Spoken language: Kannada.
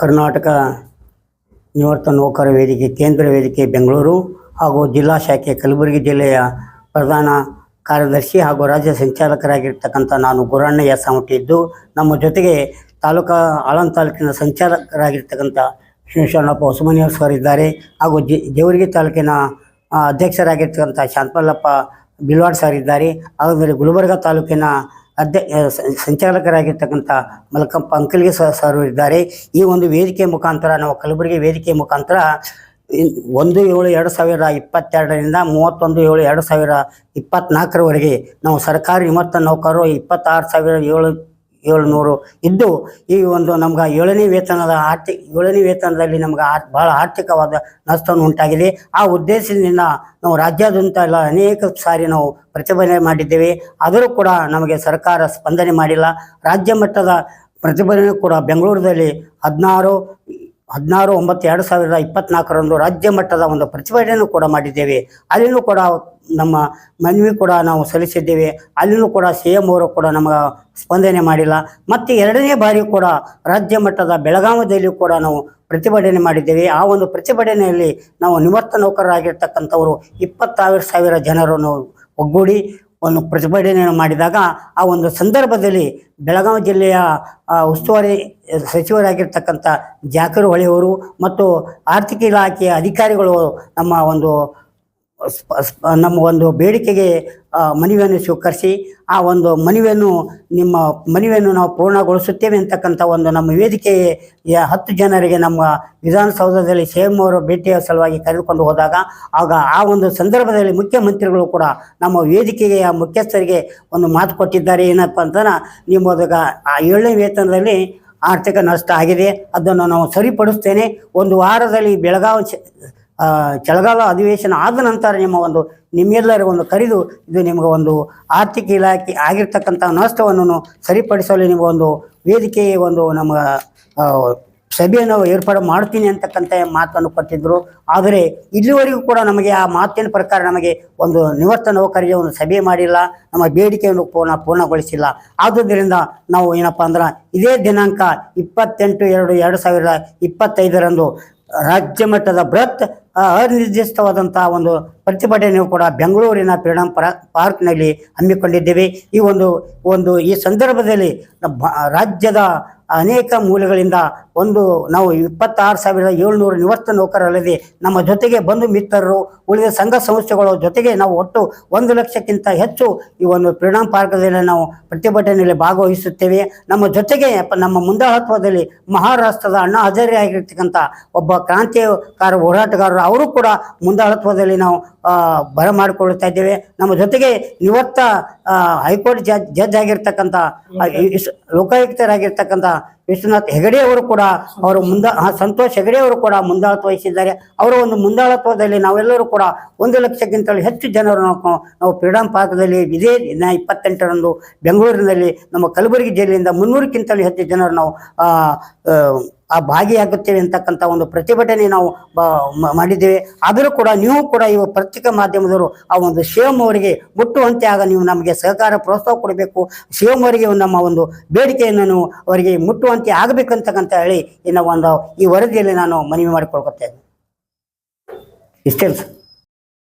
ಕರ್ನಾಟಕ ನಿವೃತ್ತ ನೌಕರ ವೇದಿಕೆ, ಕೇಂದ್ರ ವೇದಿಕೆ ಬೆಂಗಳೂರು ಹಾಗೂ ಜಿಲ್ಲಾ ಶಾಖೆ ಕಲಬುರಗಿ ಜಿಲ್ಲೆಯ ಪ್ರಧಾನ ಕಾರ್ಯದರ್ಶಿ ಹಾಗೂ ರಾಜ್ಯ ಸಂಚಾಲಕರಾಗಿರ್ತಕ್ಕಂಥ ನಾನು ಗುರಣ್ಣ ಎಸ್ ಇದ್ದು ನಮ್ಮ ಜೊತೆಗೆ ತಾಲೂಕಾ ಆಳಂದ ತಾಲೂಕಿನ ಸಂಚಾಲಕರಾಗಿರ್ತಕ್ಕಂಥ ಶಿವಶರಣಪ್ಪ ಹೊಸಮನಿಯವ್ರು ಸರ್ ಇದ್ದಾರೆ ಹಾಗೂ ಜಿ ದೇವರಿಗೆ ತಾಲೂಕಿನ ಅಧ್ಯಕ್ಷರಾಗಿರ್ತಕ್ಕಂಥ ಶಾಂತಪಲ್ಲಪ್ಪ ಬಿಲ್ವಾಡ್ ಸರ್ ಇದ್ದಾರೆ. ಹಾಗಾದರೆ ಗುಲ್ಬರ್ಗ ತಾಲೂಕಿನ ಅಧ್ಯ ಸಂಚಾಲಕರಾಗಿರ್ತಕ್ಕಂಥ ಮಲಕಪ್ಪ ಅಂಕಲ್ಗೆ ಸರ್ ಇದ್ದಾರೆ. ಈ ಒಂದು ವೇದಿಕೆ ಮುಖಾಂತರ ನಾವು ಕಲಬುರಗಿ ವೇದಿಕೆ ಮುಖಾಂತರ ಒಂದು ಏಳು ಎರಡು ಸಾವಿರ ಇಪ್ಪತ್ತೆರಡರಿಂದ ಮೂವತ್ತೊಂದು ಏಳು ಎರಡು ಸಾವಿರ ಇಪ್ಪತ್ನಾಲ್ಕರವರೆಗೆ ನಾವು ಸರ್ಕಾರಿ ನಿವೃತ್ತ ನೌಕರರು ಇಪ್ಪತ್ತಾರು ಸಾವಿರ ಏಳು ಏಳುನೂರು ಇದ್ದು ಈ ಒಂದು ನಮ್ಗೆ ಏಳನೇ ವೇತನದ ಆರ್ಥಿಕ ಏಳನೇ ವೇತನದಲ್ಲಿ ನಮ್ಗೆ ಆರ್, ಭಾಳ ಆರ್ಥಿಕವಾದ ನಷ್ಟವನ್ನು ಉಂಟಾಗಿದೆ. ಆ ಉದ್ದೇಶದಿಂದ ನಾವು ರಾಜ್ಯಾದ್ಯಂತ ಎಲ್ಲ ಅನೇಕ ಸಾರಿ ನಾವು ಪ್ರತಿಭಟನೆ ಮಾಡಿದ್ದೇವೆ. ಆದರೂ ಕೂಡ ನಮಗೆ ಸರ್ಕಾರ ಸ್ಪಂದನೆ ಮಾಡಿಲ್ಲ. ರಾಜ್ಯ ಮಟ್ಟದ ಪ್ರತಿಭಟನೆ ಕೂಡ ಬೆಂಗಳೂರಿನಲ್ಲಿ ಹದಿನಾರು ಹದಿನಾರು, ಒಂಬತ್ತು, ಎರಡು ಸಾವಿರದ ಇಪ್ಪತ್ನಾಲ್ಕರಂದು ರಾಜ್ಯ ಮಟ್ಟದ ಒಂದು ಪ್ರತಿಭಟನೆಯನ್ನು ಕೂಡ ಮಾಡಿದ್ದೇವೆ. ಅಲ್ಲಿನೂ ಕೂಡ ನಮ್ಮ ಮನವಿ ಕೂಡ ನಾವು ಸಲ್ಲಿಸಿದ್ದೇವೆ. ಅಲ್ಲಿನೂ ಕೂಡ ಸಿ ಎಂ ಅವರು ಕೂಡ ನಮಗೆ ಸ್ಪಂದನೆ ಮಾಡಿಲ್ಲ. ಮತ್ತು ಎರಡನೇ ಬಾರಿ ಕೂಡ ರಾಜ್ಯ ಮಟ್ಟದ ಬೆಳಗಾವಿಯಲ್ಲಿ ಕೂಡ ನಾವು ಪ್ರತಿಭಟನೆ ಮಾಡಿದ್ದೇವೆ. ಆ ಒಂದು ಪ್ರತಿಭಟನೆಯಲ್ಲಿ ನಾವು ನಿವೃತ್ತ ನೌಕರರಾಗಿರ್ತಕ್ಕಂಥವರು ಇಪ್ಪತ್ತಾರು ಸಾವಿರ ಜನರನ್ನು ಒಗ್ಗೂಡಿ ಒಂದು ಪ್ರತಿಭಟನೆಯನ್ನು ಮಾಡಿದಾಗ ಆ ಒಂದು ಸಂದರ್ಭದಲ್ಲಿ ಬೆಳಗಾವಿ ಜಿಲ್ಲೆಯ ಉಸ್ತುವಾರಿ ಸಚಿವರಾಗಿರ್ತಕ್ಕಂಥ ಜಾಕರ್ ಹೊಳೆಯವರು ಮತ್ತು ಆರ್ಥಿಕ ಇಲಾಖೆಯ ಅಧಿಕಾರಿಗಳು ನಮ್ಮ ಒಂದು ನಮ್ಮ ಒಂದು ಬೇಡಿಕೆಗೆ ಮನವಿಯನ್ನು ಸ್ವೀಕರಿಸಿ, ಆ ಒಂದು ಮನವಿಯನ್ನು ನಿಮ್ಮ ಮನವಿಯನ್ನು ನಾವು ಪೂರ್ಣಗೊಳಿಸುತ್ತೇವೆ ಅಂತಕ್ಕಂಥ ಒಂದು ನಮ್ಮ ವೇದಿಕೆಯ ಹತ್ತು ಜನರಿಗೆ ನಮ್ಮ ವಿಧಾನಸೌಧದಲ್ಲಿ ಸೇಮ್ ಅವರು ಭೇಟಿಯ ಸಲುವಾಗಿ ಕರೆದುಕೊಂಡು ಹೋದಾಗ, ಆಗ ಆ ಒಂದು ಸಂದರ್ಭದಲ್ಲಿ ಮುಖ್ಯಮಂತ್ರಿಗಳು ಕೂಡ ನಮ್ಮ ವೇದಿಕೆಯ ಮುಖ್ಯಸ್ಥರಿಗೆ ಒಂದು ಮಾತು ಕೊಟ್ಟಿದ್ದಾರೆ. ಏನಪ್ಪ ಅಂತಂದ್ರೆ, ನಿಮ್ಮ ಆ ಏಳನೇ ವೇತನದಲ್ಲಿ ಆರ್ಥಿಕ ನಷ್ಟ ಆಗಿದೆ. ಅದನ್ನು ನಾವು ಸರಿಪಡಿಸ್ತೇನೆ. ಒಂದು ವಾರದಲ್ಲಿ ಬೆಳಗಾವಿ ಚಳಿಗಾಲ ಅಧಿವೇಶನ ಆದ ನಂತರ ನಿಮ್ಮ ಒಂದು ನಿಮ್ಮೆಲ್ಲರ ಒಂದು ಕರೆದು, ಇದು ನಿಮಗೆ ಒಂದು ಆರ್ಥಿಕ ಇಲಾಖೆ ಆಗಿರ್ತಕ್ಕಂಥ ನಷ್ಟವನ್ನು ಸರಿಪಡಿಸಲು ನಿಮಗೆ ಒಂದು ವೇದಿಕೆ, ಒಂದು ನಮ್ಮ ಸಭೆಯನ್ನು ಏರ್ಪಾಡು ಮಾಡ್ತೀನಿ ಅಂತಕ್ಕಂಥ ಮಾತನ್ನು ಕೊಟ್ಟಿದ್ದರು ಆದರೆ ಇಲ್ಲಿವರೆಗೂ ಕೂಡ ನಮಗೆ ಆ ಮಾತಿನ ಪ್ರಕಾರ ನಮಗೆ ಒಂದು ನಿವರ್ತ ನೌಕರಿಯ ಒಂದು ಸಭೆ ಮಾಡಿಲ್ಲ, ನಮ್ಮ ಬೇಡಿಕೆಯನ್ನು ಪೂರ್ಣ, ಪೂರ್ಣಗೊಳಿಸಿಲ್ಲ. ಆದುದರಿಂದ ನಾವು ಏನಪ್ಪ ಅಂದ್ರೆ ಇದೇ ದಿನಾಂಕ ಇಪ್ಪತ್ತೆಂಟು ಎರಡು ಎರಡು ಸಾವಿರದ ಇಪ್ಪತ್ತೈದರಂದು ರಾಜ್ಯ ಮಟ್ಟದ ಬೃಹತ್ ಅನಿರ್ದಿಷ್ಟವಾದಂತಹ ಒಂದು ಪ್ರತಿಭಟನೆಯು ಕೂಡ ಬೆಂಗಳೂರಿನ ಫ್ರೀಡಂ ಪರ- ಪಾರ್ಕ್ನಲ್ಲಿ ಹಮ್ಮಿಕೊಂಡಿದ್ದೇವೆ. ಈ ಒಂದು ಒಂದು ಈ ಸಂದರ್ಭದಲ್ಲಿ ರಾಜ್ಯದ ಅನೇಕ ಮೂಲಗಳಿಂದ ಒಂದು ನಾವು ಇಪ್ಪತ್ತಾರು ಸಾವಿರದ ಏಳ್ನೂರು ನಿವೃತ್ತ ನೌಕರರಲ್ಲದೆ ನಮ್ಮ ಜೊತೆಗೆ ಬಂಧು ಮಿತ್ರರು, ಉಳಿದ ಸಂಘ ಸಂಸ್ಥೆಗಳ ಜೊತೆಗೆ ನಾವು ಒಟ್ಟು ಒಂದು ಲಕ್ಷಕ್ಕಿಂತ ಹೆಚ್ಚು ಈ ಒಂದು ಫ್ರೀಡಂ ಪಾರ್ಕದಲ್ಲಿ ನಾವು ಪ್ರತಿಭಟನೆಯಲ್ಲಿ ಭಾಗವಹಿಸುತ್ತೇವೆ. ನಮ್ಮ ಜೊತೆಗೆ ನಮ್ಮ ಮುಂದಾಳತ್ವದಲ್ಲಿ ಮಹಾರಾಷ್ಟ್ರದ ಅಣ್ಣಾ ಹಜಾರೆ ಆಗಿರ್ತಕ್ಕಂಥ ಒಬ್ಬ ಕ್ರಾಂತಿಕಾರ ಹೋರಾಟಗಾರರು, ಅವರು ಕೂಡ ಮುಂದಾಳತ್ವದಲ್ಲಿ ನಾವು ಆ, ಬರಮಾಡಿಕೊಳ್ಳುತ್ತಾ ಇದ್ದೇವೆ. ನಮ್ಮ ಜೊತೆಗೆ ಇವತ್ತ ಹೈಕೋರ್ಟ್ ಜಜ್ ಜಡ್ಜ್ ಆಗಿರ್ತಕ್ಕಂಥ ಲೋಕಾಯುಕ್ತರಾಗಿರ್ತಕ್ಕಂಥ ವಿಶ್ವನಾಥ್ ಹೆಗಡೆ ಅವರು ಕೂಡ ಅವರು ಮುಂದ ಸಂತೋಷ್ ಹೆಗಡೆ ಅವರು ಕೂಡ ಮುಂದಾಳತ್ವ ವಹಿಸಿದ್ದಾರೆ. ಅವರ ಒಂದು ಮುಂದಾಳತ್ವದಲ್ಲಿ ನಾವೆಲ್ಲರೂ ಕೂಡ ಒಂದು ಲಕ್ಷಕ್ಕಿಂತಲೂ ಹೆಚ್ಚು ಜನರು ನಾವು ನಾವು ಫ್ರೀಡಂ ಪಾರ್ಕ್ದಲ್ಲಿ ಇದೇ ದಿನ ಇಪ್ಪತ್ತೆಂಟರಂದು ಬೆಂಗಳೂರಿನಲ್ಲಿ ನಮ್ಮ ಕಲಬುರಗಿ ಜಿಲ್ಲೆಯಿಂದ ಮುನ್ನೂರಕ್ಕಿಂತಲೂ ಹೆಚ್ಚು ಜನರು ನಾವು ಆ, ಭಾಗಿಯಾಗುತ್ತೇವೆ ಅಂತಕ್ಕಂಥ ಒಂದು ಪ್ರತಿಭಟನೆ ನಾವು ಮಾಡಿದ್ದೇವೆ. ಆದರೂ ಕೂಡ ನೀವು ಕೂಡ ಇವು ಪತ್ರಿಕಾ ಮಾಧ್ಯಮದವರು ಆ ಒಂದು ಶಿವಮ್ ಅವರಿಗೆ ಮುಟ್ಟುವಂತೆ ಆಗ ನೀವು ನಮಗೆ ಸಹಕಾರ ಪ್ರೋತ್ಸಾಹ ಕೊಡಬೇಕು. ಶಿವಮ್ ಅವರಿಗೆ ನಮ್ಮ ಒಂದು ಬೇಡಿಕೆಯನ್ನು ಅವರಿಗೆ ಮುಟ್ಟುವಂತೆ ಆಗಬೇಕಂತಕ್ಕಂತ ಹೇಳಿ ಇನ್ನು ಒಂದು ಈ ವರದಿಯಲ್ಲಿ ನಾನು ಮನವಿ ಮಾಡಿಕೊಳ್ಕೊತೇನೆ ಇಷ್ಟೇ ಸರ್?